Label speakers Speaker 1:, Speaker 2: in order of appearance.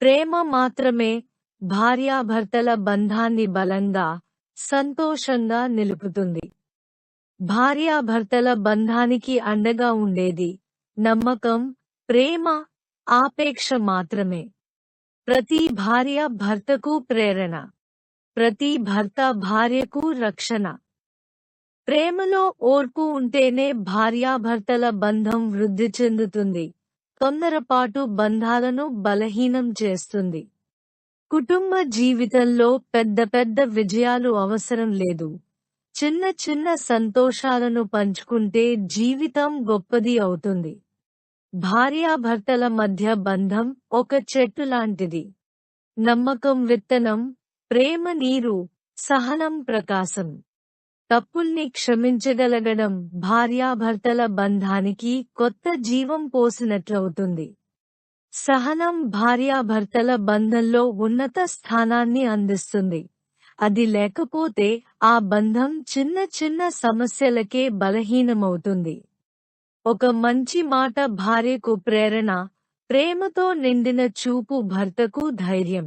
Speaker 1: ప్రేమ మాత్రమే భార్యాభర్తల బంధాన్ని బలంగా సంతోషంగా నిలుపుతుంది. భార్యాభర్తల బంధానికి అండగా ఉండేది నమ్మకం ప్రేమ ఆపేక్ష మాత్రమే. ప్రతి భార్య భర్తకు ప్రేరణ. ప్రతి భర్త భార్యకు రక్షణ. ప్రేమలో ఓర్పు ఉంటేనే భార్యాభర్తల బంధం వృద్ధి చెందుతుంది. తొందరపాటు బంధాలను బలహీనం చేస్తుంది. కుటుంబ జీవితంలో పెద్ద పెద్ద విజయాలు అవసరం లేదు. చిన్న చిన్న సంతోషాలను పంచుకుంటే జీవితం గొప్పది అవుతుంది. భార్యాభర్తల మధ్య బంధం ఒక చెట్టు లాంటిది. నమ్మకం విత్తనం ప్రేమ నీరు సహనం ప్రకాశం. తప్పుల్ని క్షమించగలగడం భార్యాభర్తల బంధానికి కొత్త జీవం పోసినట్లవుతుంది. సహనం భార్యాభర్తల బంధంలో ఉన్నత స్థానాన్ని అందిస్తుంది. అది లేకపోతే ఆ బంధం చిన్న చిన్న సమస్యలకే బలహీనమవుతుంది. ఒక మంచి మాట భార్యకు ప్రేరణ ప్రేమతో నిండిన చూపు భర్తకు ధైర్యం.